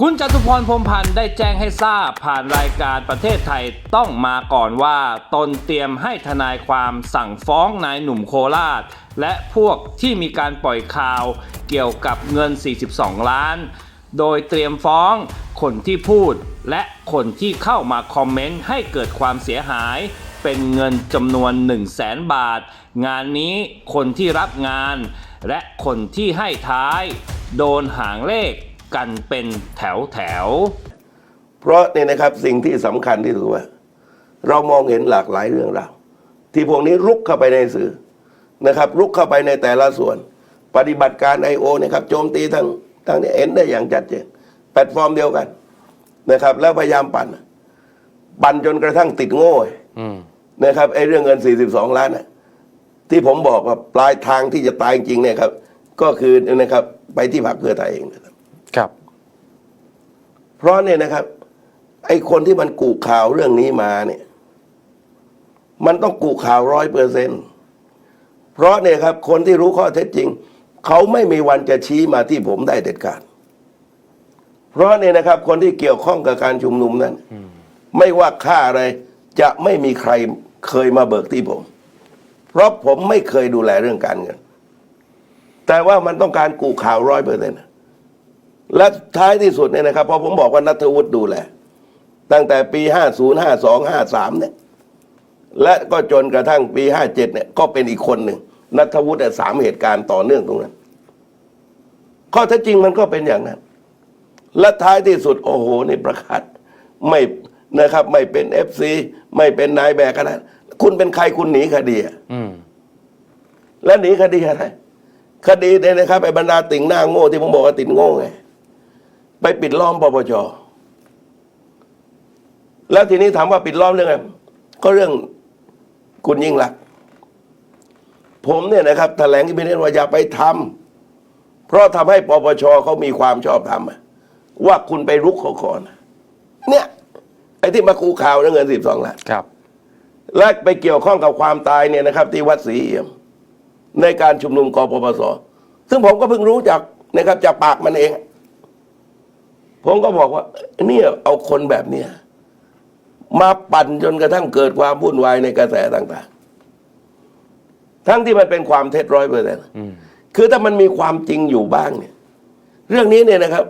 คุณจตุพรพรมพันธ์ได้แจ้งให้ทราบผ่านรายการประเทศไทยต้องมาก่อนว่า ตนเตรียมให้ทนายความสั่งฟ้องนายหนุ่มโคราช และพวกที่มีการปล่อยข่าวเกี่ยวกับเงิน 42 ล้าน โดยเตรียมฟ้องคนที่พูด และคนที่เข้ามาคอมเมนต์ให้เกิดความเสียหาย เป็นเงินจำนวน 1 0 0 0 0แสนบาท งานนี้คนที่รับงาน และคนที่ให้ท้าย โดนหางเลข กันเป็นแถวแถว เพราะเนี่ยนะครับสิ่งที่สำคัญที่สุดว่า เรามองเห็นหลากหลายเรื่องราวที่พวกนี้รุกเข้าไปในสื่อนะครับรุกเข้าไปในแต่ละส่วน ปฏิบัติการไอโอนะครับโจมตีทั้งทั้งนี้เห็นได้อย่างชัดเจนแพลตฟอร์มเดียวกันนะครับ แล้วพยายามปั่น ปั่นจนกระทั่งติดโง่นะครับไอ้เรื่องเงิน 42 ล้านนะที่ผมบอกว่าปลายทางที่จะตายจริงเนี่ยครับ ก็คือนะครับไปที่พรรคเพื่อไทยเองนะครับ เพราะเนี่ยนะครับ ไอ้คนที่มันกูข่าวเรื่องนี้มาเนี่ย มันต้องกูข่าวร้อยเปอร์เซ็นเพราะเนี่ยครับ คนที่รู้ข้อเท็จจริง เขาไม่มีวันจะชี้มาที่ผมได้เด็ดขาดเพราะเนี่ยนะครับ คนที่เกี่ยวข้องกับการชุมนุมนั้นไม่ว่าค่าอะไร จะไม่มีใครเคยมาเบิกที่ผม เพราะผมไม่เคยดูแลเรื่องการเงิน แต่ว่ามันต้องการกูข่าวร้อยเปอร์เซ็นต์ และท้ายที่สุดเนี่ยนะครับพอผมบอกว่านัทวุฒิดูแลตั้งแต่ปี 50 52 53 เนี่ย และก็จนกระทั่งปี 57 เนี่ย ก็เป็นอีกคนหนึ่งนัทวุฒิเนี่ยสามเหตุการณ์ต่อเนื่องตรงนั้น ข้อเท็จจริงมันก็เป็นอย่างนั้น และท้ายที่สุด โอ้โหนี่ประกาศไม่นะครับ ไม่เป็นเอฟซีไม่เป็นนายแบกขนาดคุณเป็นใครคุณหนีคดีอะอืมแล้วหนีคดีอะไร คดีเนี่ยนะครับไอ้บรรดาติ่งหน้าโง่ที่ผมบอกว่าติ่งโง่ไง ไปปิดล้อมปปชแล้วทีนี้ถามว่าปิดล้อมเรื่องอะไรก็เรื่องคุณยิ่งรักษณ์ผมเนี่ยนะครับแถลงที่พิเศษว่าอย่าไปทำเพราะทำให้ปปชเขามีความชอบธรรมอะว่าคุณไปรุกเขาก่อนเนี่ย ไอ้ที่มาคูข่าวเรื่องเงินสิบสองล้านครับ และไปเกี่ยวข้องกับความตายเนี่ยนะครับ ที่วัดศรีเอี่ยม ในการชุมนุมกปปสซึ่งผมก็เพิ่งรู้จากนะครับจากปากมันเอง ผมก็บอกว่าเนี่ยเอาคนแบบเนี้ยมาปั่นจนกระทั่งเกิดความวุ่นวายในกระแสต่างๆ ทั้งที่มันเป็นความเท็จร้อยเปอร์เซ็นต์อืมคือถ้ามันมีความจริงอยู่บ้างเนี่ย เรื่องนี้เนี่ยนะครับ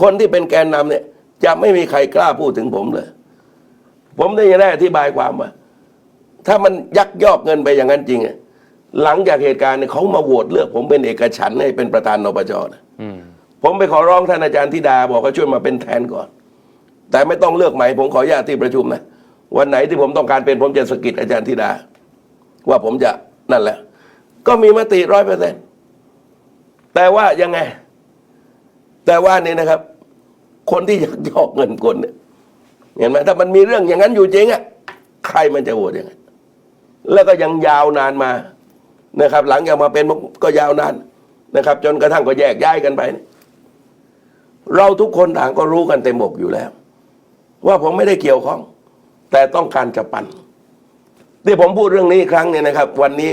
คนที่เป็นแกนนำเนี่ย จะไม่มีใครกล้าพูดถึงผมเลย ผมได้ยังได้อธิบายความว่า ถ้ามันยักยอกเงินไปอย่างนั้นจริงอะหลังจากเหตุการณ์เนี่ยเขามาโหวตเลือก ผมเป็นเอกฉันท์ให้เป็นประธานนปชนะอืม ผมไปขอร้องท่านอาจารย์ธิดาบอกเขาช่วยมาเป็นแทนก่อน แต่ไม่ต้องเลือกใหม่ผมขออนุญาตที่ประชุมนะวันไหนที่ผมต้องการเป็นผมจะสกิดอาจารย์ธิดา ว่าผมจะนั่นแหละ ก็มีมติร้อยเปอร์เซ็นต์แต่ว่ายังไง แต่ว่านี่นะครับ คนที่ยักยอกเงินคนเนี่ยเห็นไหมถ้ามันมีเรื่องอย่างนั้นอยู่จริงอะใครมันจะโหวตยังไงแล้วก็ยังยาวนานมานะครับ หลังจากมาเป็นก็ยาวนานนะครับ จนกระทั่งก็แยกย้ายกันไปเนี่ย เราทุกคนต่างก็รู้กันเต็มอกอยู่แล้ว ว่าผมไม่ได้เกี่ยวข้อง แต่ต้องการจะปั่นที่ผมพูดเรื่องนี้อีกครั้งเนี่ยนะครับ วันนี้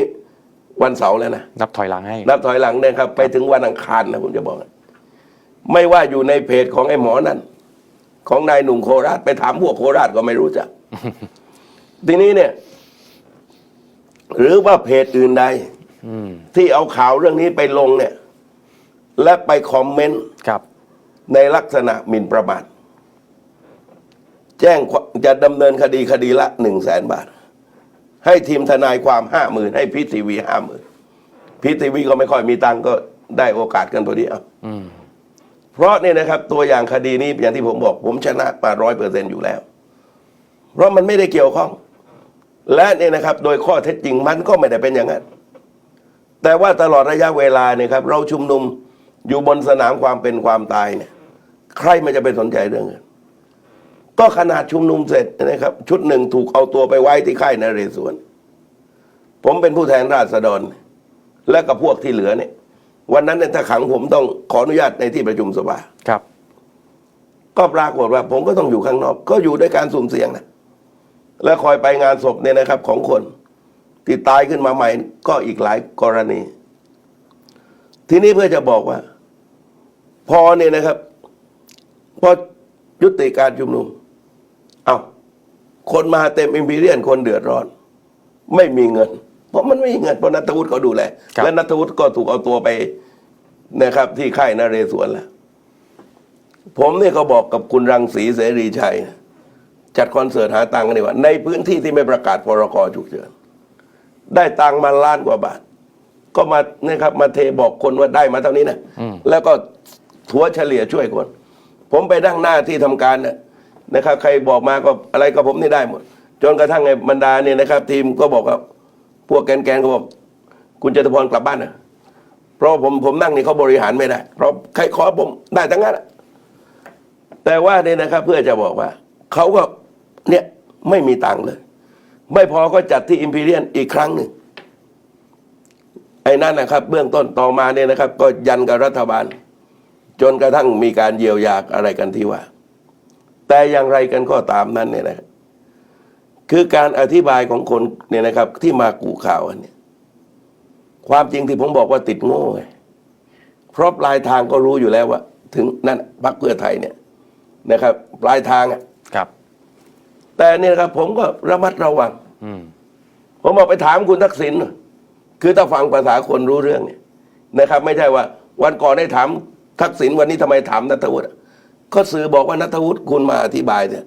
วันเสาร์แล้วนะนับถอยหลังให้ นับถอยหลังเนี่ยครับ ไปถึงวันอังคารนะผมจะบอกให้ไม่ว่าอยู่ในเพจของไอ้หมอนั่น ของนายหนุ่มโคราชไปถามพวกโคราชก็ไม่รู้จักทีนี้เนี่ย หรือว่าเพจอื่นใดอืมที่เอาข่าวเรื่องนี้ไปลงเนี่ย และไปคอมเมนต์ครับ ในลักษณะหมิ่นประมาทแจ้งจะดำเนินคดีคดีละหนึ่งแสนบาท ให้ทีมทนายความห้าหมื่นให้พีทีวีห้าหมื่นพีทีวีก็ไม่ค่อยมีตังก็ได้โอกาสกันพอดีเอาอืมเพราะเนี่ยนะครับ ตัวอย่างคดีนี้อย่างที่ผมบอก ผมชนะมาร้อยเปอร์เซ็นอยู่แล้ว เพราะมันไม่ได้เกี่ยวข้อง และเนี่ยนะครับ โดยข้อเท็จจริงมันก็ไม่ได้เป็นอย่างนั้น แต่ว่าตลอดระยะเวลาเนี่ยครับ เราชุมนุมอยู่บนสนามความเป็นความตายเนี่ย ใครมันจะไปสนใจเรื่องเงินก็ขนาดชุมนุมเสร็จนะครับ ชุดหนึ่งถูกเอาตัวไปไว้ที่ค่ายนเรศวรผมเป็นผู้แทนราษฎร และกับพวกที่เหลือเนี่ย วันนั้นเนี่ยถ้าขังผมต้องขออนุญาตในที่ประชุมสภาครับ ก็ปรากฏว่า ผมก็ต้องอยู่ข้างนอก ก็อยู่ด้วยการสุ่มเสี่ยงนะและคอยไปงานศพเนี่ยนะครับ ของคนที่ตายขึ้นมาใหม่ก็อีกหลายกรณี ทีนี้เพื่อจะบอกว่า พอเนี่ยนะครับ พอยุติการชุมนุม เอาคนมาเต็มอิมพีเรียนคนเดือดร้อน ไม่มีเงิน เพราะมันไม่มีเงินเพราะนัทวุฒิเขาดูแลครับและนัทวุฒิก็ถูกเอาตัวไปนะครับ ที่ค่ายนเรศวรแล้ว ผมเนี่ยก็บอกกับคุณรังสีเสรีชัยนะจัดคอนเสิร์ตหาตังค์กันดีกว่า ในพื้นที่ที่ไม่ประกาศพรกฉุกเฉินได้ตังค์มาล้านกว่าบาท ก็มาเนี่ยครับ มาเทบอกคนว่าได้มาเท่านี้นะอืมแล้วก็ถัวเฉลี่ยช่วยคน ผมไปนั่งหน้าที่ทำการเนี่ยนะครับ ใครบอกมาก็อะไรก็ผมนี่ได้หมด จนกระทั่งไอ้บรรดาเนี่ยนะครับ ทีมก็บอกว่าพวกแกนๆก็บอก คุณจตุพรกลับบ้านนะเพราะผมผมนั่งนี่เขาบริหารไม่ได้ เพราะใครขอผมได้ทั้งนั้นแต่ว่าเนี่ยนะครับ เพื่อจะบอกว่าเขาก็เนี่ยไม่มีตังค์เลย ไม่พอก็จัดที่อิมพีเรียนอีกครั้งหนึ่งไอ้นั่นนะครับ เบื้องต้นต่อมาเนี่ยนะครับ ก็ยันกับรัฐบาล จนกระทั่งมีการเยียวยาอะไรกันที่ว่า แต่อย่างไรกันก็ตามนั้นเนี่ยนะครับคือการอธิบายของคนเนี่ยนะครับ ที่มากูข่าวอันเนี้ยความจริงที่ผมบอกว่าติดโง่ไงเพราะปลายทางก็รู้อยู่แล้วว่า ถึงนั่นพรรคเพื่อไทยเนี่ยนะครับ ปลายทางอะครับ แต่เนี่ยนะครับ ผมก็ระมัดระวังอืมผมบอกไปถามคุณทักษิณหน่อยคือถ้าฟังภาษาคนรู้เรื่องเนี่ยนะครับ ไม่ใช่ว่า วันก่อนได้ถาม ทักษิณวันนี้ทำไมถามนัทวุฒิก็สื่อบอกว่านัทวุฒิคุณมาอธิบายเนี่ย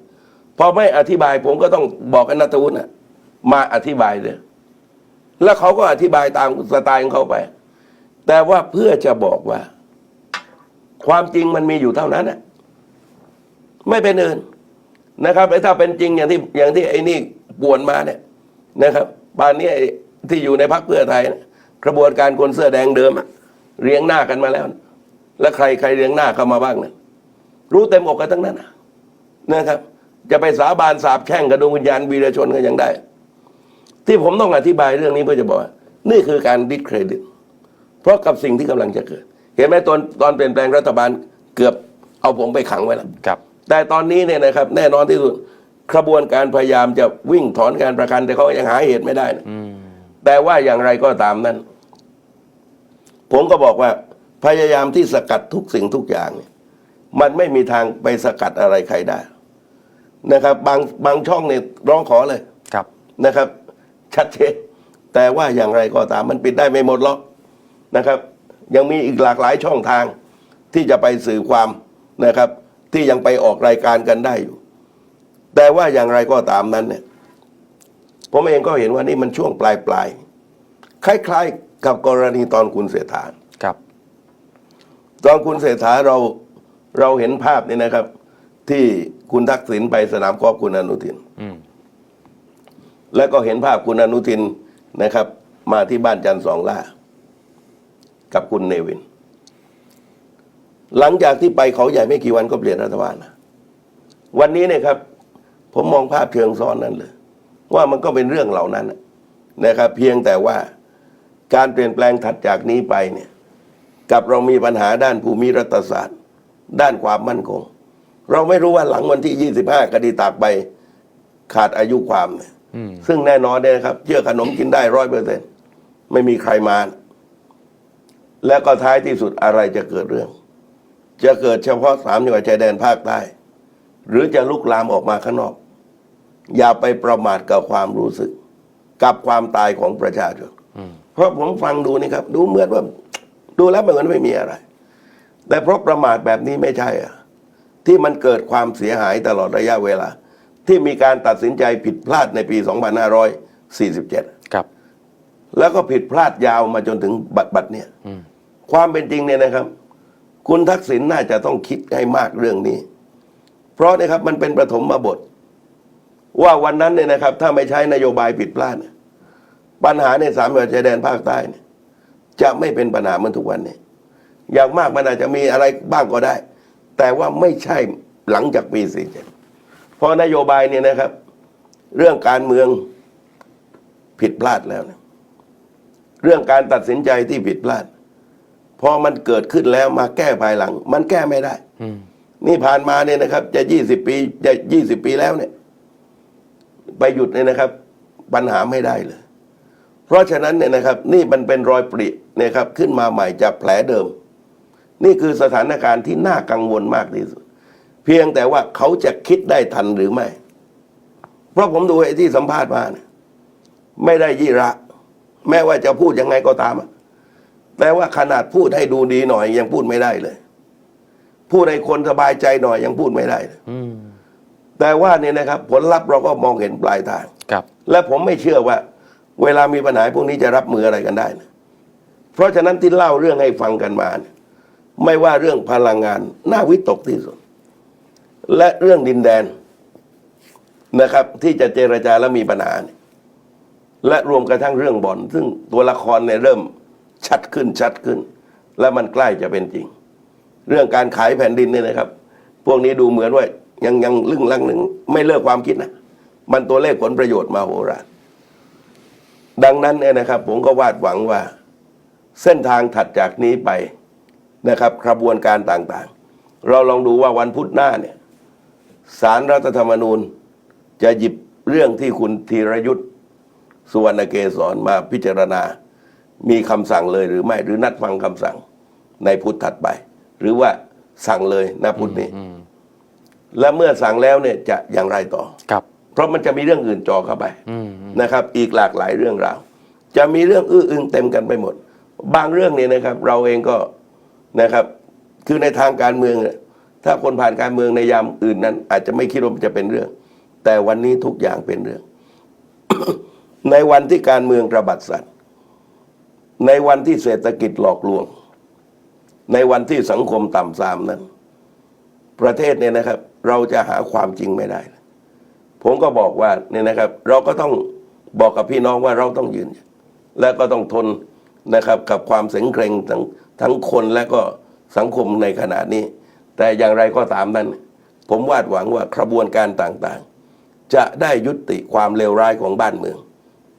พอไม่อธิบายผมก็ต้องบอกให้นัทวุฒิน่ะมาอธิบายเลยแล้วเขาก็อธิบายตามสไตล์ของเขาไป แต่ว่าเพื่อจะบอกว่า ความจริงมันมีอยู่เท่านั้นนะไม่เป็นอื่นนะครับไอ้ถ้าเป็นจริงอย่างที่อย่างที่ไอ้นี่ป่วนมาเนี่ยนะครับป่านนี้ที่อยู่ในพักเพื่อไทยเนี่ยกระบวนการคนเสื้อแดงเดิมอะเรียงหน้ากันมาแล้วนะ แล้วใครใครเรียงหน้าเข้ามาบ้างเนี่ยรู้เต็มอกกันทั้งนั้นนะนะครับ จะไปสาบานสาบแช่งกับดวงวิญญาณวีรชนก็ยังได้ ที่ผมต้องอธิบายเรื่องนี้เพื่อจะบอกว่า นี่คือการดิสเครดิต เพราะกับสิ่งที่กำลังจะเกิด เห็นไหมตอนตอนเปลี่ยนแปลงรัฐบาลเกือบเอาผมไปขังไว้แล้วครับ แต่ตอนนี้เนี่ยนะครับ แน่นอนที่สุดขบวนการพยายามจะวิ่งถอนการประกัน แต่เขายังหาเหตุไม่ได้นะอืมแต่ว่าอย่างไรก็ตามนั้น ผมก็บอกว่า พยายามที่สกัดทุกสิ่งทุกอย่างเนี่ยมันไม่มีทางไปสกัดอะไรใครได้นะครับ บางบางช่องเนี่ยร้องขอเลยครับนะครับ ชัดเจนแต่ว่าอย่างไรก็ตามมันปิดได้ไม่หมดหรอกนะครับ ยังมีอีกหลากหลายช่องทางที่จะไปสื่อความนะครับ ที่ยังไปออกรายการกันได้อยู่ แต่ว่าอย่างไรก็ตามนั้นเนี่ยผมเองก็เห็นว่านี่มันช่วงปลายปลายๆคล้ายๆ กับกรณีตอนคุณเสถาครับ ตอนคุณเศรษฐาเราเราเห็นภาพนี่นะครับ ที่คุณทักษิณไปสนามกอล์ฟคุณอนุทินอืมแล้วก็เห็นภาพคุณอนุทินนะครับ มาที่บ้านจันทร์สองล่า กับคุณเนวิน หลังจากที่ไปเขาใหญ่ไม่กี่วันก็เปลี่ยนรัฐบาลนะวันนี้เนี่ยครับ ผมมองภาพเชิงซ้อนนั่นเลย ว่ามันก็เป็นเรื่องเหล่านั้นน่ะนะครับ เพียงแต่ว่าการเปลี่ยนแปลงถัดจากนี้ไปเนี่ย กับเรามีปัญหาด้านภูมิรัฐศาสตร์ ด้านความมั่นคง เราไม่รู้ว่าหลังวันที่ 25คดีตากใบขาดอายุความเนี่ยอืมซึ่งแน่นอนเนี่ยนะครับเชื่อขนมกินได้ร้อยเปอร์เซ็นไม่มีใครมา แล้วก็ท้ายที่สุดอะไรจะเกิดเรื่อง จะเกิดเฉพาะสามจังหวัดชายแดนภาคใต้ หรือจะลุกลามออกมาข้างนอก อย่าไปประมาทกับความรู้สึก กับความตายของประชาชนอืมเพราะผมฟังดูนี่ครับ ดูเหมือนว่า ดูแล้วมันเหมือนไม่มีอะไร แต่เพราะประมาทแบบนี้ไม่ใช่อะที่มันเกิดความเสียหายตลอดระยะเวลา ที่มีการตัดสินใจผิดพลาดในปี 2547 ครับ แล้วก็ผิดพลาดยาวมาจนถึงบัดบัดเนี่ยอืมความเป็นจริงเนี่ยนะครับ คุณทักษิณน่าจะต้องคิดให้มากเรื่องนี้ เพราะนะครับมันเป็นประถมบท ว่าวันนั้นเนี่ยนะครับ ถ้าไม่ใช้นโยบายผิดพลาดเนี่ยปัญหาในสามจังหวัดชายแดนภาคใต้เนี่ย จะไม่เป็นปัญหาเหมือนทุกวันนี้อย่างมากมันอาจจะมีอะไรบ้างก็ได้ แต่ว่าไม่ใช่หลังจากปีสี่เจ็ดเพราะนโยบายเนี่ยนะครับ เรื่องการเมืองผิดพลาดแล้วนะเรื่องการตัดสินใจที่ผิดพลาด พอมันเกิดขึ้นแล้วมาแก้ภายหลัง มันแก้ไม่ได้อืมนี่ผ่านมาเนี่ยนะครับ จะยี่สิบปีจะยี่สิบปีแล้วเนี่ย ไปหยุดเนี่ยนะครับ ปัญหาไม่ได้เลย เพราะฉะนั้นเนี่ยนะครับนี่มันเป็นรอยปริเนี่ยครับขึ้นมาใหม่จากแผลเดิม นี่คือสถานการณ์ที่น่ากังวลมากที่สุด เพียงแต่ว่าเขาจะคิดได้ทันหรือไม่ เพราะผมดูไอ้ที่สัมภาษณ์มาเนี่ยไม่ได้ยี่ระ แม้ว่าจะพูดยังไงก็ตามอะแต่ว่าขนาดพูดให้ดูดีหน่อยยังพูดไม่ได้เลยพูดให้คนสบายใจหน่อยยังพูดไม่ได้เลยอืมแต่ว่าเนี่ยนะครับ ผลลัพธ์เราก็มองเห็นปลายทาง ครับ และผมไม่เชื่อว่า เวลามีปัญหาพวกนี้จะรับมืออะไรกันได้นะเพราะฉะนั้นที่เล่าเรื่องให้ฟังกันมาเนี่ยไม่ว่าเรื่องพลังงานน่าวิตกที่สุด และเรื่องดินแดนนะครับ ที่จะเจรจาแล้วมีปัญหาและรวมกระทั่งเรื่องบอลซึ่งตัวละครเนี่ยเริ่มชัดขึ้นชัดขึ้น และมันใกล้จะเป็นจริง เรื่องการขายแผ่นดินเนี่ยนะครับ พวกนี้ดูเหมือนว่ายังยังลึ่งลังหนึ่งไม่เลิกความคิดนะมันตัวเลขผลประโยชน์มาโหฬาร ดังนั้นเนี่ยนะครับผมก็วาดหวังว่า เส้นทางถัดจากนี้ไปนะครับกระบวนการต่างๆ เราลองดูว่าวันพุธหน้าเนี่ยสารรัฐธรรมนูญจะหยิบเรื่องที่คุณธีรยุทธ์สุวรรณเกษรมาพิจารณา มีคำสั่งเลยหรือไม่หรือนัดฟังคำสั่งในพุธถัดไป หรือว่าสั่งเลยนะพุธนี้อืมและเมื่อสั่งแล้วเนี่ยจะอย่างไรต่อครับเพ ราะมันจะมีเรื่องอื่นจอเข้าไปอืมนะครับ อีกหลากหลายเรื่องราว จะมีเรื่องอื้ออึงเต็มกันไปหมด บางเรื่องเนี่ยนะครับ เราเองก็นะครับ คือในทางการเมืองเนี่ยถ้าคนผ่านการเมืองในยามอื่นนั้น อาจจะไม่คิดว่ามันจะเป็นเรื่อง แต่วันนี้ทุกอย่างเป็นเรื่อง ในวันที่การเมืองระบาดสัตว์ในวันที่เศรษฐกิจหลอกลวง ในวันที่สังคมต่ำทรามนั้น ประเทศเนี่ยนะครับ เราจะหาความจริงไม่ได้ ผมก็บอกว่าเนี่ยนะครับ เราก็ต้องบอกกับพี่น้องว่าเราต้องยืน และก็ต้องทนนะครับกับความเสงเครงทั้งทั้งคนและก็สังคมในขณะนี้ แต่อย่างไรก็ตามนั้น ผมวาดหวังว่ากระบวนการต่างๆ จะได้ยุติความเลวร้ายของบ้านเมือง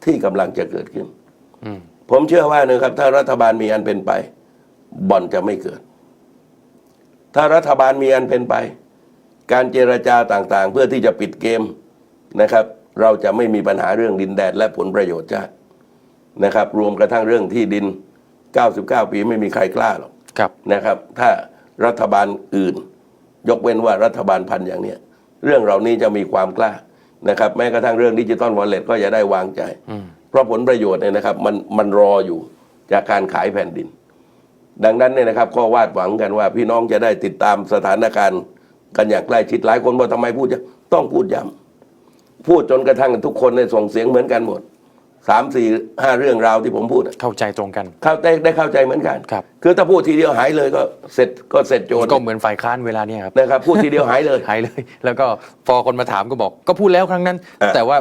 ที่กำลังจะเกิดขึ้นอืมผมเชื่อว่านะครับ ถ้ารัฐบาลมีอันเป็นไป บ่อนจะไม่เกิด ถ้ารัฐบาลมีอันเป็นไป การเจรจาต่างๆ เพื่อที่จะปิดเกม นะครับ เราจะไม่มีปัญหาเรื่องดินแดนและผลประโยชน์ชาตินะครับ รวมกระทั่งเรื่องที่ดิน 99 ปีไม่มีใครกล้าหรอกครับนะครับ ถ้ารัฐบาลอื่น ยกเว้นว่ารัฐบาลพันธุ์อย่างเนี้ยเรื่องเหล่านี้จะมีความกล้านะครับ แม้กระทั่งเรื่องดิจิตอลวอลเล็ตก็จะได้วางใจอืมเพราะผลประโยชน์เนี่ยนะครับ มันมันรออยู่จากการขายแผ่นดิน ดังนั้นเนี่ยนะครับก็วาดหวังกันว่าพี่น้องจะได้ติดตามสถานการณ์กันอย่างใกล้ชิดหลายคนบอกทำไมพูดจะต้องพูดย้ำ พูดจนกระทั่งทุกคนในยส่งเสียงเหมือนกันหมดสามสี่ห้าเรื่องราวที่ผมพูดอะเข้าใจตรงกัน เข้าได้ได้เข้าใจเหมือนกันครับ คือถ้าพูดทีเดียวหายเลยก็เสร็จก็เสร็จโจรก็เหมือนฝ่ายค้านเวลาเนี้ยครับนะครับพูดทีเดียวหายเลย หายเลย แล้วก็พอคนมาถามก็บอก ก็พูดแล้วครั้งนั้น อะแต่ว่า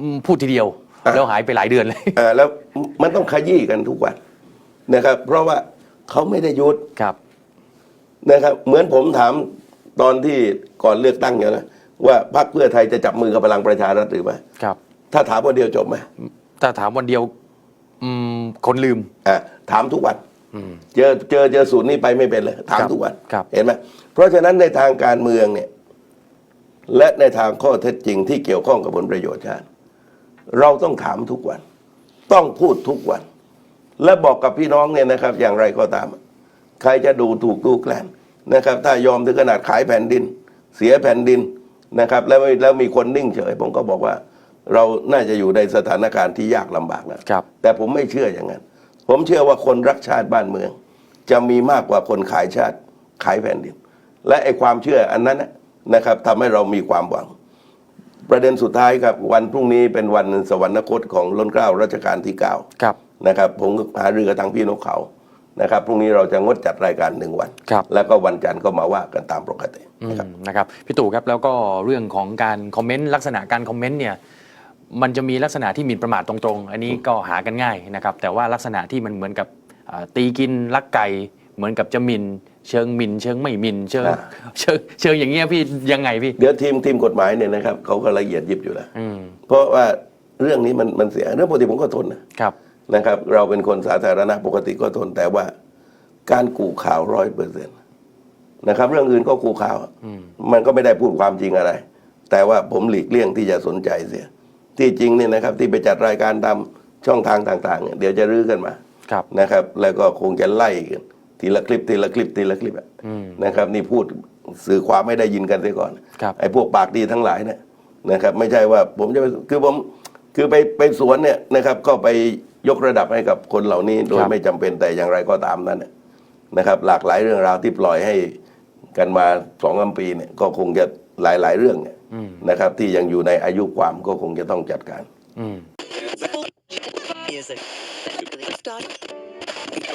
อืมพูดทีเดียว อะ แล้วหายไปหลายเดือนเลย อ่าแล้วมันต้องขยี้กันทุกวันนะครับ เพราะว่าเขาไม่ได้ยุด ครับ นะครับเหมือนผมถามตอนที่ก่อนเลือกตั้งเนี่ยนะ ว่าพรรคเพื่อไทยจะจับมือกับพลังประชารัฐหรือไม่ครับ ถ้าถามวันเดียวจบไหมถ้าถามวันเดียวอืมคนลืมอ่าถามทุกวันอืมเจอเจอเจอสูตรนี้ไปไม่เป็นเลย ถามครับทุกวันครับเห็นไหมเพราะฉะนั้นในทางการเมืองเนี่ย และในทางข้อเท็จจริงที่เกี่ยวข้องกับผลประโยชน์ชาติ เราต้องถามทุกวัน ต้องพูดทุกวัน และบอกกับพี่น้องเนี่ยนะครับ อย่างไรก็ตาม ใครจะดูถูกดูแคลนนะครับ ถ้ายอมถึงขนาดขายแผ่นดิน เสียแผ่นดิน นะครับแล้วไม่แล้วมีคนนิ่งเฉย ผมก็บอกว่า เราน่าจะอยู่ในสถานการณ์ที่ยากลำบากแล้วครับ แต่ผมไม่เชื่ออย่างนั้น ผมเชื่อว่าคนรักชาติบ้านเมือง จะมีมากกว่าคนขายชาติขายแผ่นดิน และไอ้ความเชื่ออันนั้นน่ะนะครับทำให้เรามีความหวัง ประเด็นสุดท้ายครับวันพรุ่งนี้เป็นวันสวรรคตของล้นเกล้ารัชกาลที่เก้าครับ นะครับผมก็หารือกับทางพี่นกเขา นะครับพรุ่งนี้เราจะงดจัดรายการหนึ่งวัน ครับ แล้วก็วันจันทร์ก็มาว่ากันตามปกติอืมนะครับ นะครับพี่ตู่ครับแล้วก็เรื่องของการคอมเมนต์ลักษณะการคอมเมนต์เนี่ยมันจะมีลักษณะที่หมิ่นประมาทตรงๆ อันนี้ก็หากันง่ายนะครับแต่ว่าลักษณะที่มันเหมือนกับอ่าตีกินลักไก่เหมือนกับจะหมินเชิงหมินเชิงไม่หมินเชิงอ่า เชิงเชิงอย่างเงี้ยพี่ยังไงพี่ เดี๋ยวทีมทีมกฎหมายเนี่ยนะครับเขาก็ละเอียดยิบอยู่แล้วอืมเพราะว่าเรื่องนี้มันมันเสียเรื่องปกติผมก็ทนนะ ครับ นะครับ เราเป็นคนสาธารณะปกติก็ทนแต่ว่า การกู่ข่าวร้อยเปอร์เซ็นต์นะครับ เรื่องอื่นก็กู่ข่าวอืมมันก็ไม่ได้พูดความจริงอะไร แต่ว่าผมหลีกเลี่ยงที่จะสนใจเสีย ที่จริงเนี่ยนะครับ ที่ไปจัดรายการตามช่องทางต่างๆเนี่ยเดี๋ยวจะรื้อกันมาครับนะครับ แล้วก็คงจะไล่กันทีละคลิปทีละคลิปทีละคลิปอะอืมนะครับ นี่พูดสื่อความไม่ได้ยินกันเสียก่อนครับไอ้พวกปากดีทั้งหลายเนี่ยนะครับ ไม่ใช่ว่าผมจะไปคือผมคือไปไปสวนเนี่ยนะครับ ก็ไป ยกระดับให้กับคนเหล่านี้โดยครับไม่จำเป็นแต่อย่างไรก็ตามนั้นน่ะนะครับ หลากหลายเรื่องราวที่ปล่อยให้กันมาสองสามปีเนี่ยก็คงจะหลาย ๆ เรื่องเนี่ยอืมนะครับ ที่ยังอยู่ในอายุความก็คงจะต้องจัดการอืม Music. Start.